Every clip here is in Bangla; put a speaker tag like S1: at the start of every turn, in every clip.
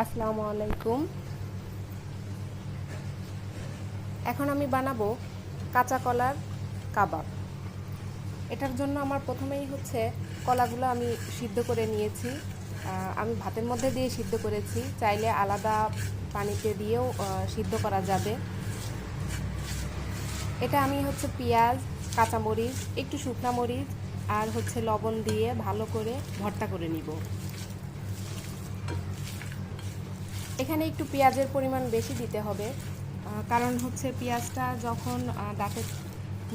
S1: আসসালামু আলাইকুম। এখন আমি বানাবো কাঁচা কলার কাবাব। এটার জন্য আমার প্রথমেই হচ্ছে কলাগুলো আমি সিদ্ধ করে নিয়েছি। আমি ভাতের মধ্যে দিয়ে সিদ্ধ করেছি। চাইলে আলাদা পানিতে দিয়েও সিদ্ধ করা যাবে। এটা আমি হচ্ছে পেঁয়াজ, কাঁচামরিচ, একটু শুকনা মরিচ আর হচ্ছে লবণ দিয়ে ভালো করে ভর্তা করে নিব। এখানে একটু পেঁয়াজের পরিমাণ বেশি দিতে হবে। কারণ হচ্ছে পেঁয়াজটা যখন দাঁতের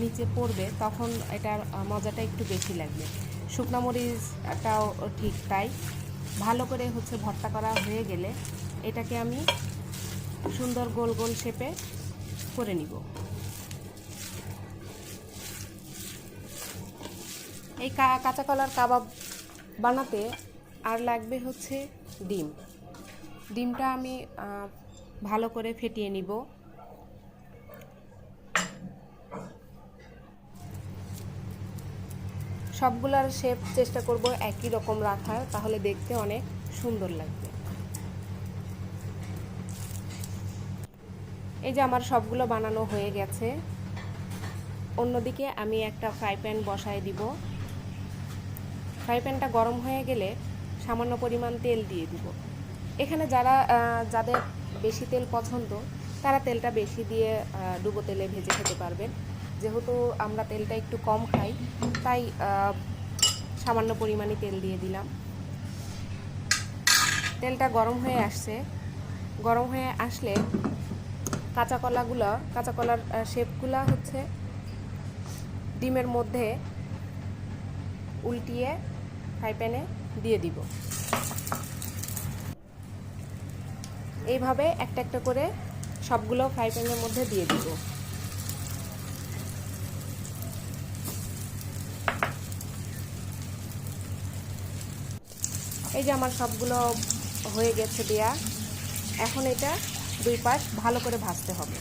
S1: নিচে পড়বে তখন এটার মজাটা একটু বেশি লাগবে। শুকনো মরিচটাও ঠিক তাই। ভালো করে হচ্ছে ভর্তা করা হয়ে গেলে এটাকে আমি সুন্দর গোল গোল শেপে করে নিব। এই কাঁচা কলার কাবাব বানাতে আর লাগবে হচ্ছে ডিম। ডিমটা আমি ভালো করে ফেটিয়ে নিব। সবগুলার শেপ চেষ্টা করব একই রকম রাখার, তাহলে দেখতে অনেক সুন্দর লাগবে। এই যে আমার সবগুলো বানানো হয়ে গেছে। অন্যদিকে আমি একটা ফ্রাই প্যান বসায় দিব। ফ্রাই প্যানটা গরম হয়ে গেলে সামান্য পরিমাণ তেল দিয়ে দিব। এখানে যারা যাদের বেশি তেল পছন্দ, তারা তেলটা বেশি দিয়ে ডুবো তেলে ভেজে খেতে পারবেন। যেহেতু আমরা তেলটা একটু কম খাই, তাই সামান্য পরিমাণে তেল দিয়ে দিলাম। তেলটা গরম হয়ে আসছে। গরম হয়ে আসলে কাঁচা কলাগুলো, কাঁচা কলার শেপগুলো হচ্ছে ডিমের মধ্যে উল্টিয়ে ফ্রাই প্যানে দিয়ে দিব। এইভাবে একটা একটা করে সবগুলো ফ্রাই প্যানের মধ্যে দিয়ে দিব। এই যে আমার সবগুলো হয়ে গেছে দেয়া। এখন এটা দুই পাশ ভালো করে ভাজতে হবে।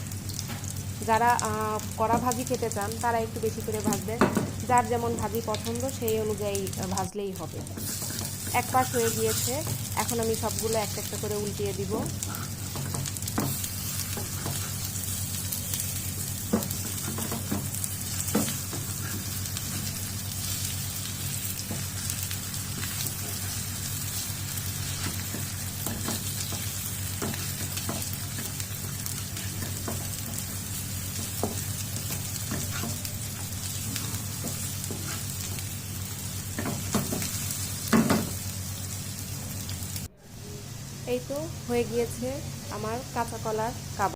S1: যারা কড়া ভাজি খেতে চান, তারা একটু বেশি করে ভাজবেন। যার যেমন ভাজি পছন্দ, সেই অনুযায়ী ভাজলেই হবে। এক পাশ হয়ে গিয়েছে। এখন আমি সবগুলো একটা একটা করে উল্টিয়ে দিব। এই তো হয়ে গিয়েছে আমার কাঁচা কলার